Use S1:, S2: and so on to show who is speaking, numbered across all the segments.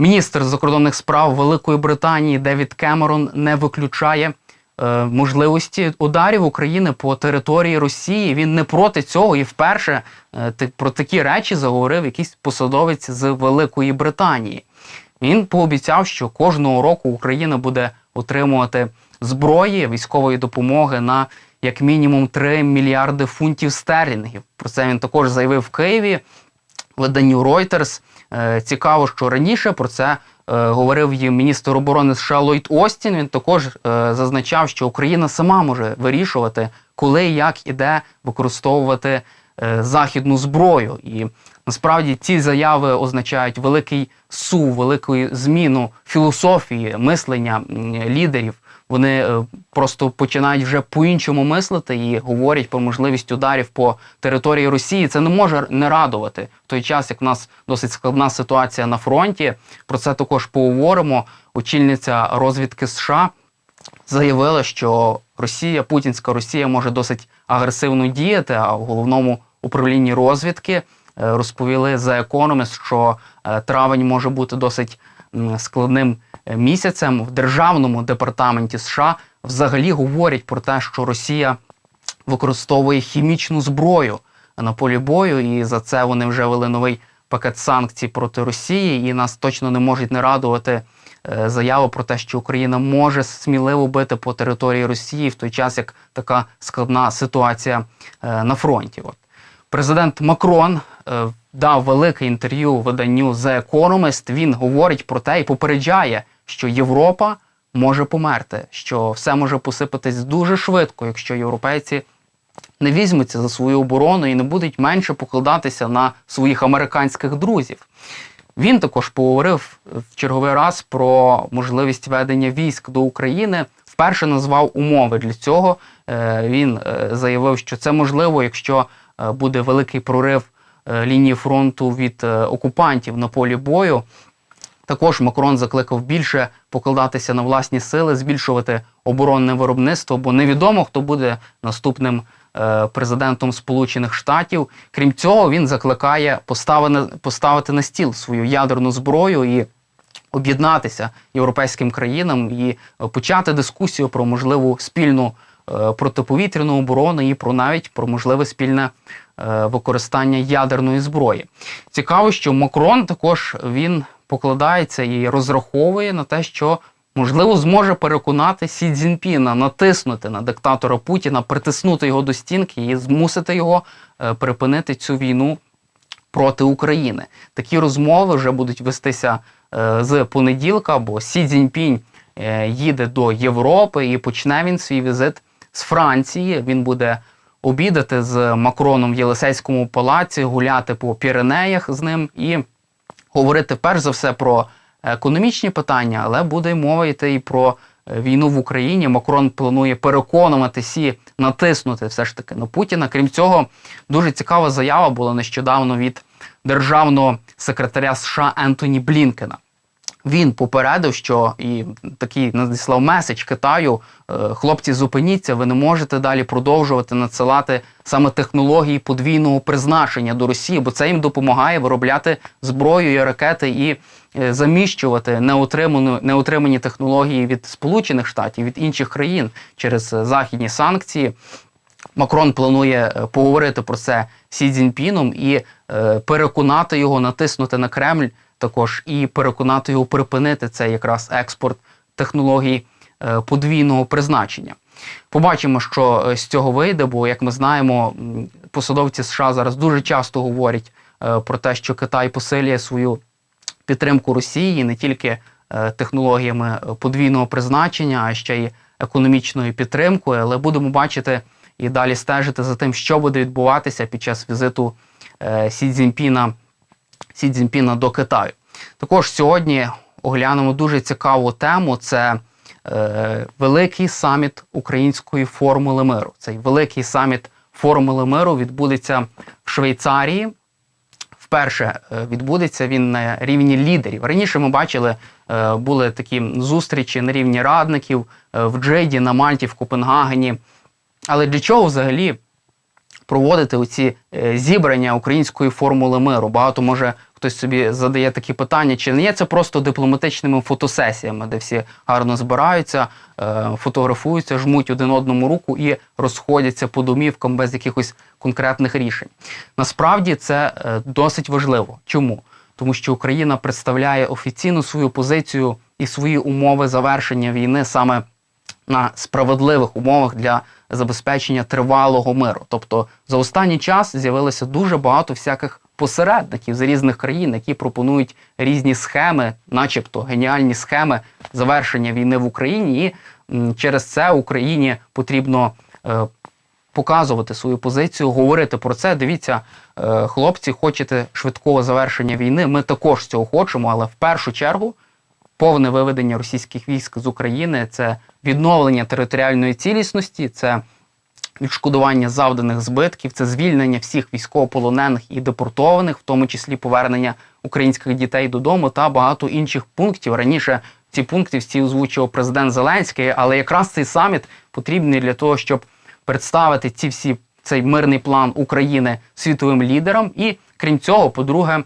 S1: Міністр закордонних справ Великої Британії Девід Кемерон не виключає е, можливості ударів України по території Росії. Він не проти цього і вперше е, про такі речі заговорив якийсь посадовець з Великої Британії. Він пообіцяв, що кожного року Україна буде отримувати зброї військової допомоги на як мінімум 3 мільярди фунтів стерлінгів. Про це він також заявив в Києві виданню Reuters. Е, Цікаво, що раніше про це е, говорив їм міністр оборони США Ллойд Остін. Він також е, зазначав, що Україна сама може вирішувати, коли, як і де використовувати західну зброю. І насправді ці заяви означають великий сув, велику зміну філософії мислення лідерів. Вони е, просто починають вже по-іншому мислити і говорять про можливість ударів по території Росії. Це не може не радувати в той час, як в нас досить складна ситуація на фронті. Про це також поговоримо. Очільниця розвідки США заявила, що Росія, Путінська Росія може досить агресивно діяти. А в головному управлінні розвідки е, розповіли за Economist, що е, травень може бути досить складним е, місяцем. В державному департаменті США взагалі говорять про те, що Росія використовує хімічну зброю на полі бою, і за це вони вже вели новий пакет санкцій проти Росії. І нас точно не можуть не радувати е, заяви про те, що Україна може сміливо бити по території Росії в той час, як така складна ситуація е, на фронті. От. Президент Макрон дав велике інтерв'ю виданню The Economist. Він говорить про те і попереджає, що Європа може померти, що все може посипатись дуже швидко, якщо європейці не візьмуться за свою оборону і не будуть менше покладатися на своїх американських друзів. Він також поговорив в черговий раз про можливість ведення військ до України. Вперше назвав умови для цього. Е, Він е, заявив, що це можливо, якщо е, буде великий прорив лінії фронту від е, окупантів на полі бою. Також Макрон закликав більше покладатися на власні сили, збільшувати оборонне виробництво, бо невідомо, хто буде наступним е, президентом Сполучених Штатів. Крім цього, він закликає поставити, на стіл свою ядерну зброю і об'єднатися європейським країнам і е, почати дискусію про можливу спільну е, протиповітряну оборону і про навіть про можливе спільне е, використання ядерної зброї. Цікаво, що Макрон також він покладається і розраховує на те, що можливо зможе переконати Сі Цзіньпіна натиснути на диктатора Путіна, притиснути його до стінки і змусити його е, припинити цю війну проти України. Такі розмови вже будуть вестися е, з понеділка, бо Сі Цзіньпінь е, їде до Європи і почне він свій візит з Франції. Він буде обідати з Макроном в Єлисейському палаці, гуляти по Піренеях з ним і говорити перш за все про економічні питання, але буде мова йти і про війну в Україні. Макрон планує переконувати Сі натиснути все ж таки на Путіна. Крім цього, дуже цікава заява була нещодавно від державного секретаря США Ентоні Блінкена. Він попередив, що і такий надіслав меседж Китаю: е, хлопці, зупиніться, ви не можете далі продовжувати надсилати саме технології подвійного призначення до Росії, бо це їм допомагає виробляти зброю і ракети і е, заміщувати неотримані, неотримані технології від Сполучених Штатів, від інших країн через е, західні санкції. Макрон планує поговорити про це Сі Цзіньпіном і переконати його натиснути на Кремль також і переконати його припинити цей якраз експорт технологій е, подвійного призначення. Побачимо, що е, з цього вийде, бо як ми знаємо, посадовці США зараз дуже часто говорять е, про те, що Китай посилює свою підтримку Росії не тільки технологіями подвійного призначення, а ще й економічною підтримкою. Але будемо бачити і далі стежити за тим, що буде відбуватися під час візиту Сі Цзіньпіна, Сі Цзіньпіна до Китаю. Також сьогодні оглянемо дуже цікаву тему. Це е, великий саміт української формули миру. Цей великий саміт формули миру відбудеться в Швейцарії вперше е, відбудеться він на рівні лідерів. Раніше ми бачили, е, були такі зустрічі на рівні радників е, в Джейді, на Мальті, в Копенгагені. Але для чого взагалі проводити оці зібрання української формули миру? Багато може хтось собі задає такі питання, чи не є це просто дипломатичними фотосесіями, де всі гарно збираються, е, фотографуються, жмуть один одному руку і розходяться по домівкам без якихось конкретних рішень. Насправді це е, досить важливо. Чому? Тому що Україна представляє офіційну свою позицію і свої умови завершення війни саме на справедливих умовах для забезпечення тривалого миру. Тобто за останній час з'явилося дуже багато всяких посередників з різних країн, які пропонують різні схеми, начебто геніальні схеми завершення війни в Україні. І через це Україні потрібно е, показувати свою позицію, говорити про це. Дивіться, е, хлопці, хочете швидкого завершення війни. Ми також цього хочемо, але в першу чергу повне виведення російських військ з України це відновлення територіальної цілісності, це відшкодування завданих збитків, це звільнення всіх військовополонених і депортованих, в тому числі повернення українських дітей додому та багато інших пунктів. Раніше ці пункти всі озвучував президент Зеленський, але якраз цей саміт потрібний для того, щоб представити ці всі цей мирний план України світовим лідерам. І крім цього, по-друге,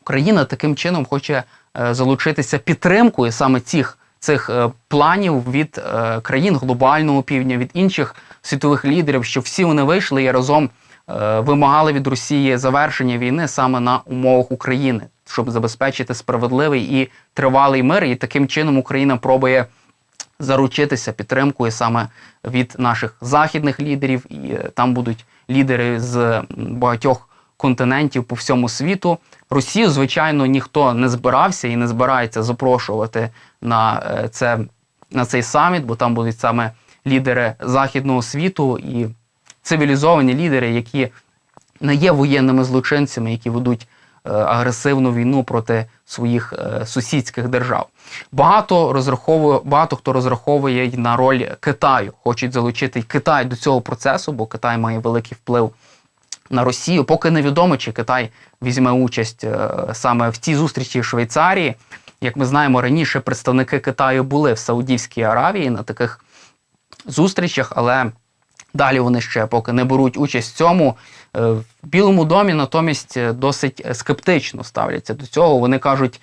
S1: Україна таким чином хоче е, залучитися підтримкою саме цих цих е, планів від е, країн глобального півдня, від інших світових лідерів, щоб всі вони вийшли і разом е, вимагали від Росії завершення війни саме на умовах України, щоб забезпечити справедливий і тривалий мир. І таким чином Україна пробує заручитися підтримкою саме від наших західних лідерів, і там будуть лідери з багатьох континентів по всьому світу. Росію, звичайно, ніхто не збирався і не збирається запрошувати на е, це на цей саміт, бо там будуть саме лідери західного світу і цивілізовані лідери, які не є воєнними злочинцями, які ведуть е, агресивну війну проти своїх е, сусідських держав. Багато розраховує, багато хто розраховує на роль Китаю, хочуть залучити Китай до цього процесу, бо Китай має великий вплив на Росію. Поки невідомо, чи Китай візьме участь е, саме в цій зустрічі в Швейцарії. Як ми знаємо, раніше представники Китаю були в Саудівській Аравії на таких зустрічах, але далі вони ще поки не беруть участь в цьому. Е, В Білому домі натомість е, досить скептично ставляться до цього. Вони кажуть,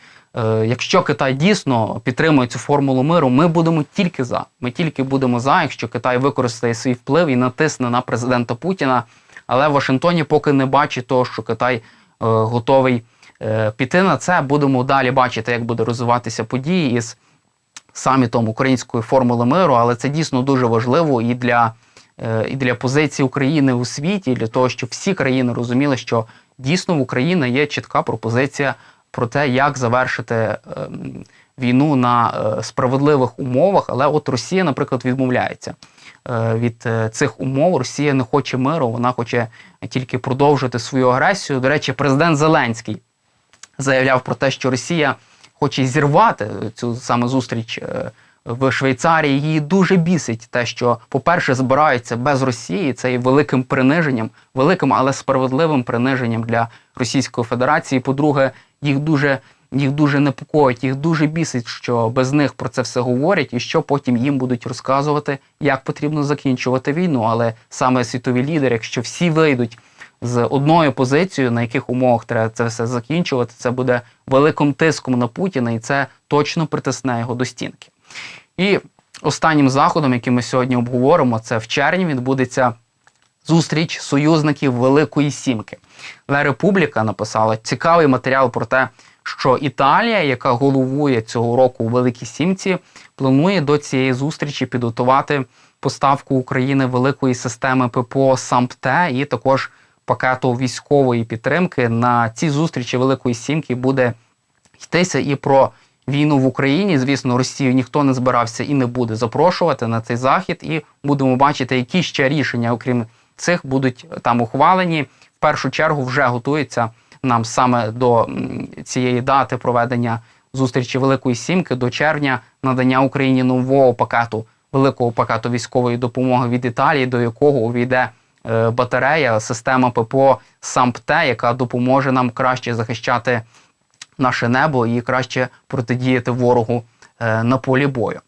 S1: якщо Китай дійсно підтримує цю формулу миру, ми будемо тільки за. Ми тільки будемо за, якщо Китай використає свій вплив і натисне на президента Путіна. Але в Вашингтоні поки не бачить того, що Китай е, готовий е, піти на це. Будемо далі бачити, як буде розвиватися події із самітом української формули миру, але це дійсно дуже важливо і для, е, і для позиції України у світі, і для того, щоб всі країни розуміли, що дійсно в Україні є чітка пропозиція про те, як завершити війну на е, справедливих умовах. Але от Росія, наприклад, відмовляється е, від е, цих умов. Росія не хоче миру, вона хоче тільки продовжити свою агресію. До речі, президент Зеленський заявляв про те, що Росія хоче зірвати цю саме зустріч в Швейцарії. Її дуже бісить те, що, по-перше, збираються без Росії. Це є великим приниженням, великим, але справедливим приниженням для Російської Федерації. По-друге, їх дуже. Їх дуже непокоїть, їх дуже бісить, що без них про це все говорять, і що потім їм будуть розказувати, як потрібно закінчувати війну. Але саме світові лідери, якщо всі вийдуть з одною позицією, на яких умовах треба це все закінчувати, це буде великим тиском на Путіна, і це точно притисне його до стінки. І останнім заходом, який ми сьогодні обговоримо, це в червні відбудеться зустріч союзників Великої Сімки. Ла Републіка написала цікавий матеріал про те, що Італія, яка головує цього року у Великій Сімці, планує до цієї зустрічі підготувати поставку України великої системи ППО САМПТЕ і також пакету військової підтримки. На цій зустрічі Великої Сімки буде йтися і про війну в Україні. Звісно, Росію ніхто не збирався і не буде запрошувати на цей захід. І будемо бачити, які ще рішення, окрім цих, будуть там ухвалені. В першу чергу вже готується нам саме до цієї дати проведення зустрічі Великої Сімки до червня надання Україні нового пакету, великого пакету військової допомоги від Італії, до якого увійде е, батарея, система ППО САМПТЕ, яка допоможе нам краще захищати наше небо і краще протидіяти ворогу е, на полі бою.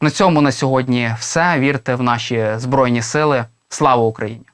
S1: На цьому на сьогодні все. Вірте в наші збройні сили. Слава Україні!